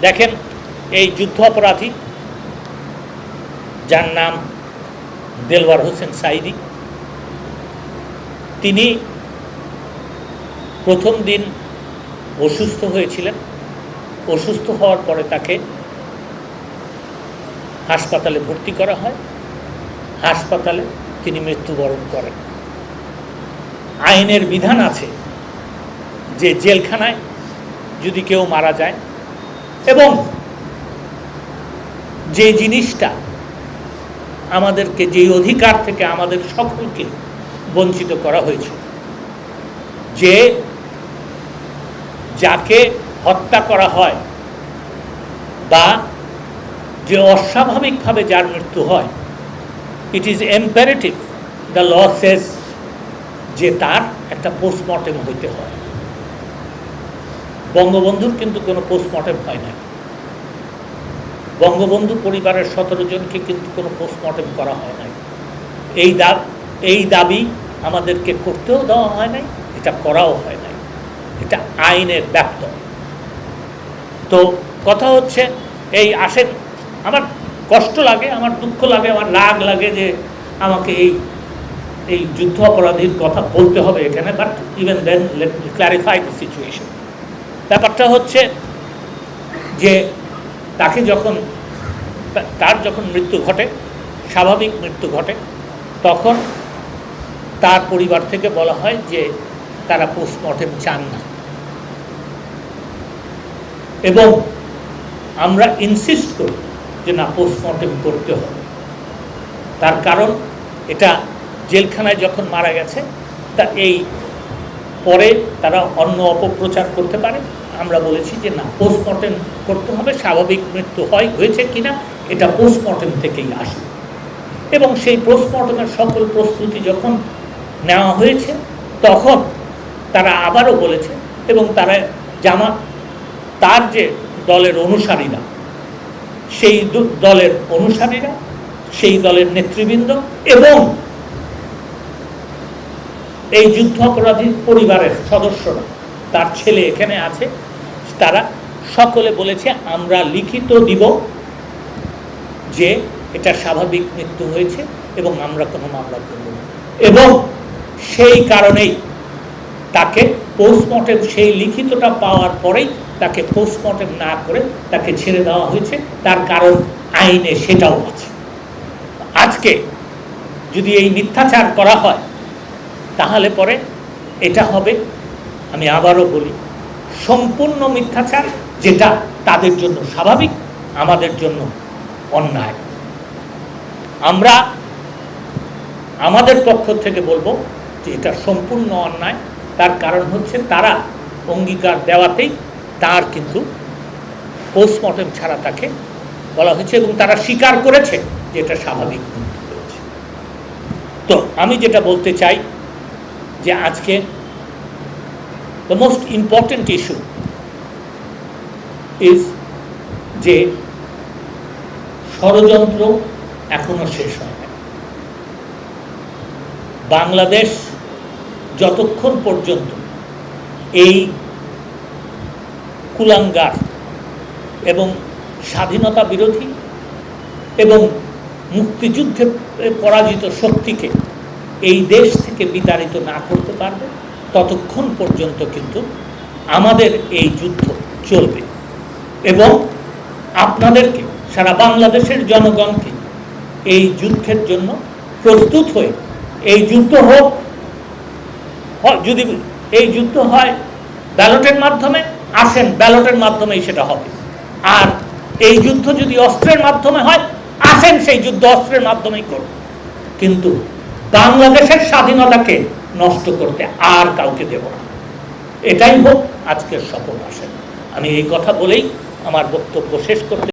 দেখেন, এই যুদ্ধ অপরাধী, যার নাম দেলওয়ার হোসেন সাইদি তিনি প্রথম দিন অসুস্থ হয়েছিলেন। অসুস্থ হওয়ার পরে তাকে হাসপাতালে ভর্তি করা হয়। হাসপাতালে তিনি মৃত্যুবরণ করেন। আইনের বিধান আছে যে জেলখানায় যদি কেউ মারা যায় এবং যে জিনিসটা আমাদেরকে, যে অধিকার থেকে আমাদের সকলকে বঞ্চিত করা হয়েছে, যে যাকে হত্যা করা হয় বা যে অস্বাভাবিকভাবে যার মৃত্যু হয় ইট ইজ এম্পারেটিভ দ্য ল যে তার একটা পোস্টমর্টেম হইতে হয়। বঙ্গবন্ধুর কিন্তু কোনো পোস্টমর্টেম হয় না বঙ্গবন্ধু পরিবারের সতেরো জনকে কিন্তু কোনো পোস্টমর্টেম করা হয় নাই। এই দা এই দাবি আমাদেরকে করতেও দেওয়া হয় নাই, এটা করাও হয় নাই। এটা আইনের ব্যক্ত তো কথা হচ্ছে, এই আসেন আমার কষ্ট লাগে, আমার দুঃখ লাগে, আমার রাগ লাগে যে আমাকে এই এই যুদ্ধ অপরাধীর কথা বলতে হবে এখানে but even then let clarify the situation ব্যাপারটা হচ্ছে যে তাকে যখন, তার যখন মৃত্যু ঘটে, স্বাভাবিক মৃত্যু ঘটে, তখন তার পরিবার থেকে বলা হয় যে তারা পোস্টমর্টেম চান না। এবং আমরা ইনসিস্ট করি যে না, পোস্টমর্টেম করতে হবে। তার কারণ এটা জেলখানায় যখন মারা গেছে, তা এই পরে তারা অন্য অপপ্রচার করতে পারে। আমরা বলেছি যে না পোস্টমর্টেম করতে হবে, স্বাভাবিক মৃত্যু হয়, হয়েছে কিনা, এটা পোস্টমর্টেম থেকেই আসে এবং সেই পোস্টমর্টমের সকল প্রস্তুতি যখন নেওয়া হয়েছে, তখন তারা আবারও বলেছে, এবং তারা জামা, তার যে দলের অনুসারীরা, সেই দলের অনুসারীরা, সেই দলের নেতৃবৃন্দ এবং এই যুদ্ধ অপরাধীর পরিবারের সদস্যরা, তার ছেলে এখানে আছে তারা সকলে বলেছে, আমরা লিখিত দিব যে এটা স্বাভাবিক মৃত্যু হয়েছে এবং আমরা কোনো মামলা করব না। এবং সেই কারণেই তাকে পোস্টমর্টেম সেই লিখিতটা পাওয়ার পরেই তাকে পোস্টমর্টেম না করে তাকে ছেড়ে দেওয়া হয়েছে। তার কারণ আইনে সেটাও আছে। আজকে যদি এই মিথ্যাচার করা হয়, তাহলে পরে এটা হবে, আমি আবারও বলি সম্পূর্ণ মিথ্যাচার যেটা তাদের জন্য স্বাভাবিক, আমাদের জন্য অন্যায়। আমরা আমাদের পক্ষ থেকে বলব যে এটা সম্পূর্ণ অন্যায়। তার কারণ হচ্ছে তারা অঙ্গীকার দেওয়াতেই তার কিন্তু পোস্টমর্টেম ছাড়া তাকে বলা হয়েছে এবং তারা স্বীকার করেছে যে এটা স্বাভাবিক মৃত্যু হয়েছে। তো আমি যেটা বলতে চাই যে আজকে the most important issue is যে ষড়যন্ত্র এখনও শেষ হয় বাংলাদেশ যতক্ষণ পর্যন্ত এই কুলাঙ্গার এবং স্বাধীনতা বিরোধী এবং মুক্তিযুদ্ধে পরাজিত শক্তিকে এই দেশ থেকে বিতাড়িত না করতে পারবে ততক্ষণ পর্যন্ত কিন্তু আমাদের এই যুদ্ধ চলবে। এবং আপনাদেরকে, সারা বাংলাদেশের জনগণকে এই যুদ্ধের জন্য প্রস্তুত হয়ে, এই যুদ্ধ হোক যদি এই যুদ্ধ হয় ব্যালটের মাধ্যমে, আসেন, ব্যালটের মাধ্যমেই সেটা হবে। আর এই যুদ্ধ যদি অস্ত্রের মাধ্যমে হয়, আসেন, সেই যুদ্ধ অস্ত্রের মাধ্যমেই করুন। কিন্তু বাংলাদেশের স্বাধীনতাকে নষ্ট করতে আর কাউকে দেব না। এটাই হোক আজকের সফল আসেন আমি এই কথা বলেই আমার বক্তব্য শেষ করতে